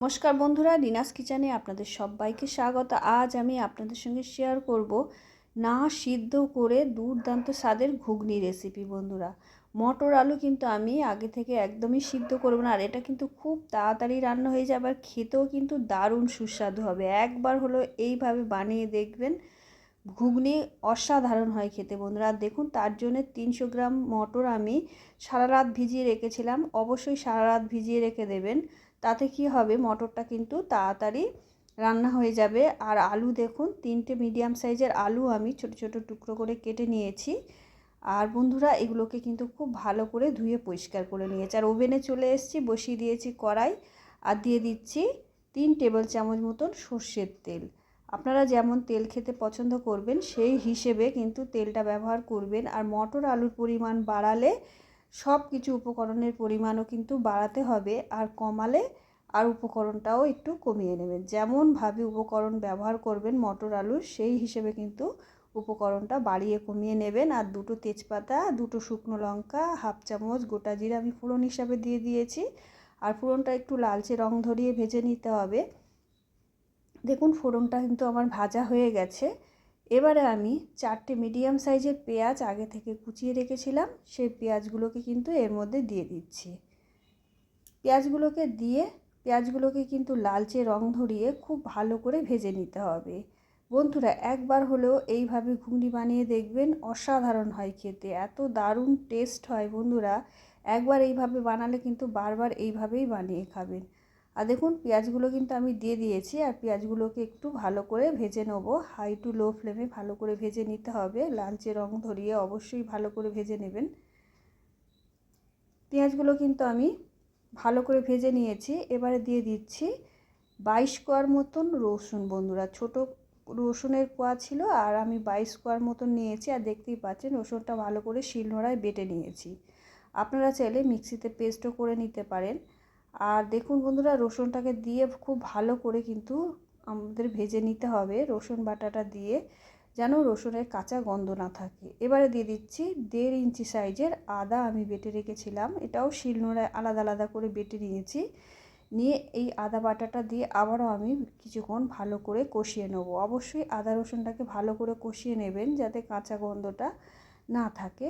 নমস্কার বন্ধুরা রিনাস কিচেনে আপনাদের সবাইকে স্বাগত। আজ আমি আপনাদের সঙ্গে শেয়ার করব না সিদ্ধ করে দুর্দান্ত স্বাদের ঘুগনি রেসিপি বন্ধুরা। মটর আলু কিন্তু আমি আগে থেকে একদমই সিদ্ধ করব না, আর এটা কিন্তু খুব তাড়াতাড়ি রান্না হয়ে যাবে, আর খেতেও কিন্তু দারুণ সুস্বাদু হবে। একবার হলো এইভাবে বানিয়ে দেখবেন, ঘুগনি অসাধারণ হয় খেতে বন্ধুরা। দেখুন, তার জন্য তিনশো গ্রাম মটর আমি সারা রাত ভিজিয়ে রেখেছিলাম। অবশ্যই সারা রাত ভিজিয়ে রেখে দেবেন। তাতে কি হবে? মটরটা কিন্তু তাড়াতাড়ি রান্না হয়ে যাবে। আর আলু দেখুন, তিনটে মিডিয়াম সাইজের আলু আমি ছোট ছোট টুকরো করে কেটে নিয়েছি। আর বন্ধুরা, এগুলোকে কিন্তু খুব ভালো করে ধুয়ে পরিষ্কার করে নিয়েছি। আর ওভেনে চলে এসেছি, বসিয়ে দিয়েছি কড়াই। আর দিয়ে দিচ্ছি তিন টেবিল চামচ মতন সর্ষের তেল। আপনারা যেমন তেল খেতে পছন্দ করবেন, সেই হিসেবে কিন্তু তেলটা ব্যবহার করবেন। আর মটর আলুর পরিমাণ বাড়ালে সব কিছু উপকরণের পরিমাণও কিন্তু বাড়াতে হবে, আর কমালে আর উপকরণটাও একটু কমিয়ে নেবেন। যেমনভাবে উপকরণ ব্যবহার করবেন মটর আলু, সেই হিসেবে কিন্তু উপকরণটা বাড়িয়ে কমিয়ে নেবেন। আর দুটো তেজপাতা, দুটো শুকনো লঙ্কা, হাফ চামচ গোটা জিরা আমি ফোড়ন হিসাবে দিয়ে দিয়েছি। আর ফোড়নটা একটু লালচে রং ধরিয়ে ভেজে নিতে হবে। দেখুন ফোড়নটা কিন্তু আমার ভাজা হয়ে গেছে। এবারে আমি চারটে মিডিয়াম সাইজের পেঁয়াজ আগে থেকে কুচিয়ে রেখেছিলাম। সেই পেঁয়াজগুলোকে কিন্তু এর মধ্যে দিয়ে দিচ্ছি। পেঁয়াজগুলোকে দিয়ে, পেঁয়াজগুলোকে কিন্তু লালচে রং ধরিয়ে খুব ভালো করে ভেজে নিতে হবে। বন্ধুরা, একবার হলেও এইভাবে ঘুগনি বানিয়ে দেখবেন অসাধারণ হয় খেতে। এত দারুণ টেস্ট হয় বন্ধুরা। একবার এইভাবে বানালে কিন্তু বারবার এইভাবেই বানিয়ে খাবেন। আর দেখুন, পেঁয়াজগুলো কিন্তু আমি দিয়ে দিয়েছি আর পেঁয়াজগুলোকে একটু ভালো করে ভেজে নেব। হাই টু লো ফ্লেমে ভালো করে ভেজে নিতে হবে। লাঞ্চে রং ধরিয়ে অবশ্যই ভালো করে ভেজে নেবেন। পেঁয়াজগুলো কিন্তু আমি ভালো করে ভেজে নিয়েছি। এবারে দিয়ে দিচ্ছি বাইশ কোয়ার মতন রসুন বন্ধুরা। ছোট রসুনের কোয়া ছিল আর আমি বাইশ কোয়ার মতন নিয়েছি আর দেখতেই পাচ্ছেন রসুনটা ভালো করে শিলনোড়ায় বেটে নিয়েছি। আপনারা চাইলে মিক্সিতে পেস্টও করে নিতে পারেন। আর দেখুন বন্ধুরা, রসুনটাকে দিয়ে খুব ভালো করে কিন্তু আমাদের ভেজে নিতে হবে রসুন বাটাটা দিয়ে, যেন রসুনের কাঁচা গন্ধ না থাকে। এবারে দিয়ে দিচ্ছি দেড় ইঞ্চি সাইজের আদা আমি বেটে রেখেছিলাম, এটাও শিলনোড়ায় আলাদা আলাদা করে বেটে নিয়েছি। নিয়ে এই আদা বাটাটা দিয়ে আবারও আমি কিছুক্ষণ ভালো করে কষিয়ে নেব। অবশ্যই আদা রসুনটাকে ভালো করে কষিয়ে নেবেন যাতে কাঁচা গন্ধটা না থাকে।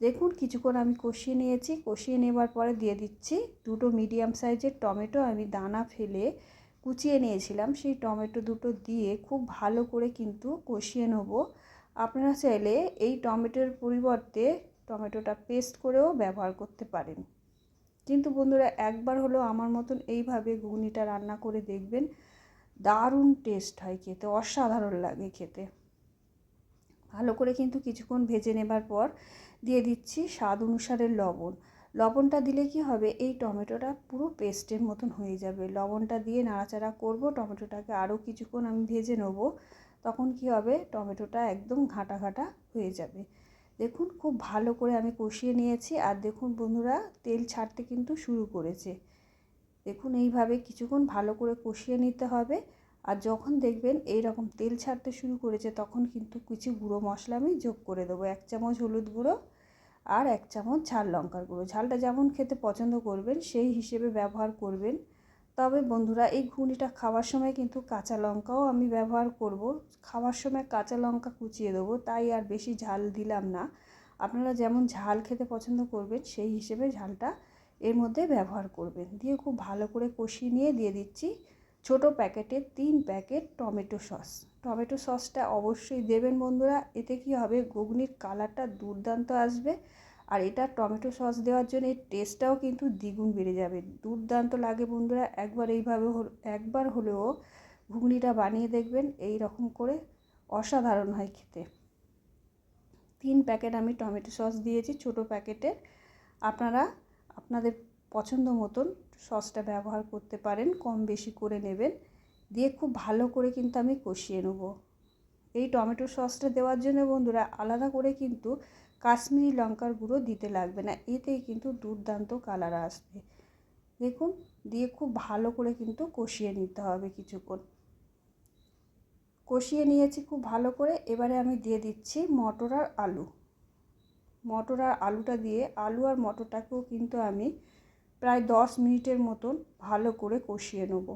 দেখুন কিছুক্ষণ আমি কষিয়ে নিয়েছি। কষিয়ে নেবার পরে দিয়ে দিচ্ছি দুটো মিডিয়াম সাইজের টমেটো আমি দানা ফেলে কুচিয়ে নিয়েছিলাম। সেই টমেটো দুটো দিয়ে খুব ভালো করে কিন্তু কষিয়ে নেব। আপনারা চাইলে এই টমেটোর পরিবর্তে টমেটোটা পেস্ট করেও ব্যবহার করতে পারেন। কিন্তু বন্ধুরা, একবার হলো আমার মতন এইভাবে ঘুগনিটা রান্না করে দেখবেন, দারুণ টেস্ট হয় খেতে, অসাধারণ লাগে খেতে। ভালো করে কিন্তু কিছুক্ষণ ভেজে নেবার পর দিয়ে দিচ্ছি স্বাদ অনুসারে লবণ। লবণটা দিলে কি হবে? এই টমেটোটা পুরো পেস্টের মতন হয়ে যাবে। লবণটা দিয়ে নাড়াচাড়া করব, টমেটোটাকে আরও কিছুক্ষণ আমি ভেজে নেব। তখন কি হবে? টমেটোটা একদম ঘাটা ঘাটা হয়ে যাবে। দেখুন খুব ভালো করে আমি কষিয়ে নিয়েছি। আর দেখুন বন্ধুরা, তেল ছাড়তে কিন্তু শুরু করেছে। দেখুন এইভাবে কিছুক্ষণ ভালো করে কষিয়ে নিতে হবে। আর যখন দেখবেন এই রকম তেল ছাড়তে শুরু করেছে, তখন কিন্তু কিছু গুঁড়ো মশলা আমি যোগ করে দেবো। এক চামচ হলুদ গুঁড়ো আর এক চামচ ঝাল লঙ্কার গুঁড়ো। ঝালটা যেমন খেতে পছন্দ করবেন, সেই হিসেবে ব্যবহার করবেন। তবে বন্ধুরা, এই ঘুগনিটা খাওয়ার সময় কিন্তু কাঁচা লঙ্কাও আমি ব্যবহার করব। খাওয়ার সময় কাঁচা লঙ্কা কুচিয়ে দেবো, তাই আর বেশি ঝাল দিলাম না। আপনারা যেমন ঝাল খেতে পছন্দ করবেন, সেই হিসেবে ঝালটা এর মধ্যে ব্যবহার করবেন। দিয়ে খুব ভালো করে কষিয়ে নিয়ে দিয়ে দিচ্ছি। ছোট প্যাকেটের তিন প্যাকেট টমেটো সস। টমেটো সসটা অবশ্যই দেবেন বন্ধুরা, এতে কি হবে, ঘুগনির কালারটা দুর্দান্ত আসবে আর এটা টমেটো সস দেওয়ার জন্য এর টেস্টটাও কিন্তু দ্বিগুণ বেড়ে যাবে। দুর্দান্ত লাগে বন্ধুরা, একবার এইভাবে একবার হলেও ঘুগনিটা বানিয়ে দেখবেন এই রকম করে অসাধারণ হয় খেতে। তিন প্যাকেট আমি টমেটো সস দিয়েছি, ছোট প্যাকেটের। আপনারা, আপনাদের পছন্দ মতন সসটা ব্যবহার করতে পারেন, কম বেশি করে নেবেন। দিয়ে খুব ভালো করে কিন্তু আমি কষিয়ে নেব। এই টমেটো সসটা দেওয়ার জন্য বন্ধুরা আলাদা করে কিন্তু কাশ্মীরি লঙ্কার গুঁড়ো দিতে লাগবে না, এতেই কিন্তু দুর্দান্ত কালার আসবে। দেখুন, দিয়ে খুব ভালো করে কিন্তু কষিয়ে নিতে হবে কিছুক্ষণ। কষিয়ে নিয়েছি খুব ভালো করে, এবারে আমি দিয়ে দিচ্ছি মটর আর আলু। মটর আর আলুটা দিয়ে, আলু আর মটরটাকেও কিন্তু আমি প্রায় দশ মিনিটের মতন ভালো করে কষিয়ে নেব।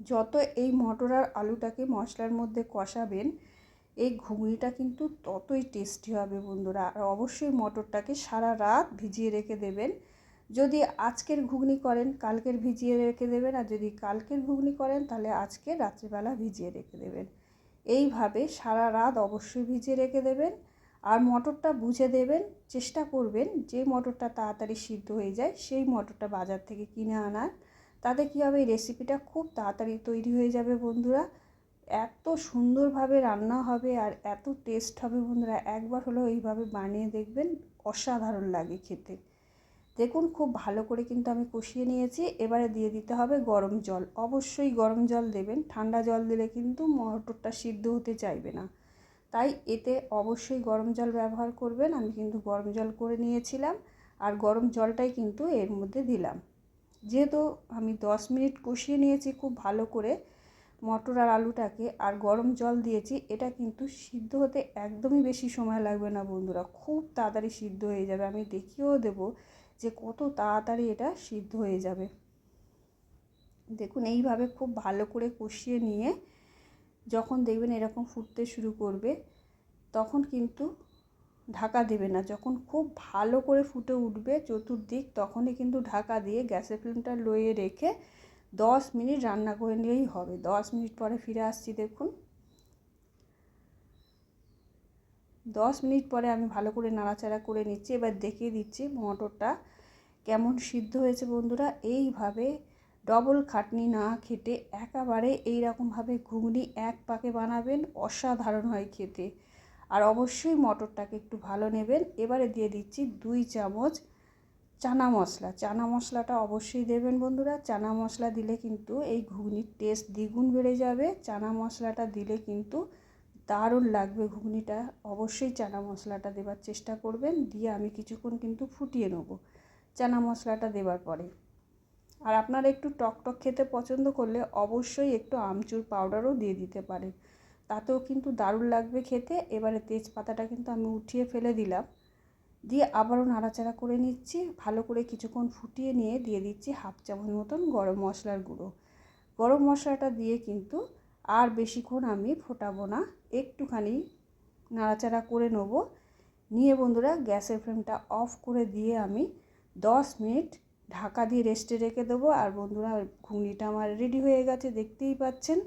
যত এই মটর আর আলুটাকে মশলার মধ্যে কষাবেন, এই ঘুগনিটা কিন্তু ততই টেস্টি হবে বন্ধুরা। আর অবশ্যই মটরটাকে সারা রাত ভিজিয়ে রেখে দেবেন। যদি আজকের ঘুগনি করেন, কালকের ভিজিয়ে রেখে দেবেন, আর যদি কালকের ঘুগনি করেন, তাহলে আজকে রাত্রিবেলা ভিজিয়ে রেখে দেবেন। এইভাবে সারা রাত অবশ্যই ভিজিয়ে রেখে দেবেন। আর মটরটা বুঝে দেবেন, চেষ্টা করবেন যে মটরটা তাড়াতাড়ি সিদ্ধ হয়ে যায়, সেই মটরটা বাজার থেকে কিনে আনার। তাতে কী হবে, এই রেসিপিটা খুব তাড়াতাড়ি তৈরি হয়ে যাবে বন্ধুরা। এত সুন্দরভাবে রান্না হবে আর এত টেস্ট হবে বন্ধুরা। একবার হলেও এইভাবে বানিয়ে দেখবেন, অসাধারণ লাগে খেতে। দেখুন, খুব ভালো করে কিন্তু আমি কষিয়ে নিয়েছি। এবারে দিয়ে দিতে হবে গরম জল। অবশ্যই গরম জল দেবেন। ঠান্ডা জল দিলে কিন্তু মটরটা সিদ্ধ হতে চাইবে না। তাই এতে অবশ্যই গরম জল ব্যবহার করবেন। আমি কিন্তু গরম জল করে নিয়েছিলাম আর গরম জলটাই কিন্তু এর মধ্যে দিলাম। যেহেতু আমি দশ মিনিট কষিয়ে নিয়েছি খুব ভালো করে মটর আর আলুটাকে আর গরম জল দিয়েছি, এটা কিন্তু সিদ্ধ হতে একদমই বেশি সময় লাগবে না বন্ধুরা। খুব তাড়াতাড়ি সিদ্ধ হয়ে যাবে। আমি দেখিয়েও দেব যে কত তাড়াতাড়ি এটা সিদ্ধ হয়ে যাবে। দেখুন, এইভাবে খুব ভালো করে কষিয়ে নিয়ে যখন দেখবেন এরকম ফুটতে শুরু করবে, তখন কিন্তু ঢাকা দেবে না। যখন খুব ভালো করে ফুটে উঠবে চতুর্দিক, তখনই কিন্তু ঢাকা দিয়ে গ্যাসের ফ্লেমটা লয়ে রেখে দশ মিনিট রান্না করে নিলেই হবে। দশ মিনিট পরে ফিরে আসছি দেখুন। দশ মিনিট পরে আমি ভালো করে নাড়াচাড়া করে নিচ্ছি। এবার দেখিয়ে দিচ্ছি মটরটা কেমন সিদ্ধ হয়েছে বন্ধুরা। এইভাবে ডবল খাটনি না খেটে একেবারে এইরকমভাবে ঘুগনি এক পাকে বানাবেন, অসাধারণ হয় খেতে। আর অবশ্যই মটরটাকে একটু ভালো নেবেন। এবারে দিয়ে দিচ্ছি দুই চামচ চানা মশলা। চানা মশলাটা অবশ্যই দেবেন বন্ধুরা। চানা মশলা দিলে কিন্তু এই ঘুগনির টেস্ট দ্বিগুণ বেড়ে যাবে। চানা মশলাটা দিলে কিন্তু দারুণ লাগবে ঘুগনিটা। অবশ্যই চানা মশলাটা দেবার চেষ্টা করবেন। দিয়ে আমি কিছুক্ষণ কিন্তু ফুটিয়ে নেব। চানা মশলাটা দেবার পরে। আর আপনারা একটু টক টক খেতে পছন্দ করলে অবশ্যই একটু আমচুর পাউডারও দিয়ে দিতে পারেন। তাতেও কিন্তু দারুণ লাগবে খেতে। এবারে তেজপাতাটা কিন্তু আমি উঠিয়ে ফেলে দিলাম। দিয়ে আবারও নাড়াচাড়া করে নিচ্ছি। ভালো করে কিছুক্ষণ ফুটিয়ে নিয়ে দিয়ে দিচ্ছি হাফ চামচ মতন গরম মশলার গুঁড়ো। গরম মশলাটা দিয়ে কিন্তু আর বেশিক্ষণ আমি ফোটাবো না। একটুখানি নাড়াচাড়া করে নেব। নিয়ে বন্ধুরা গ্যাসের ফ্লেমটা অফ করে দিয়ে আমি দশ মিনিট ঢাকা দিয়ে রেস্টে রেখে দেবো। আর বন্ধুরা ঘুগনিটা আমার রেডি হয়ে গেছে, দেখতেই পাচ্ছেন।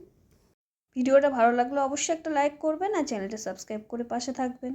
ভিডিওটা ভালো লাগলে অবশ্যই একটা লাইক করবেন আর চ্যানেলটা সাবস্ক্রাইব করে পাশে থাকবেন।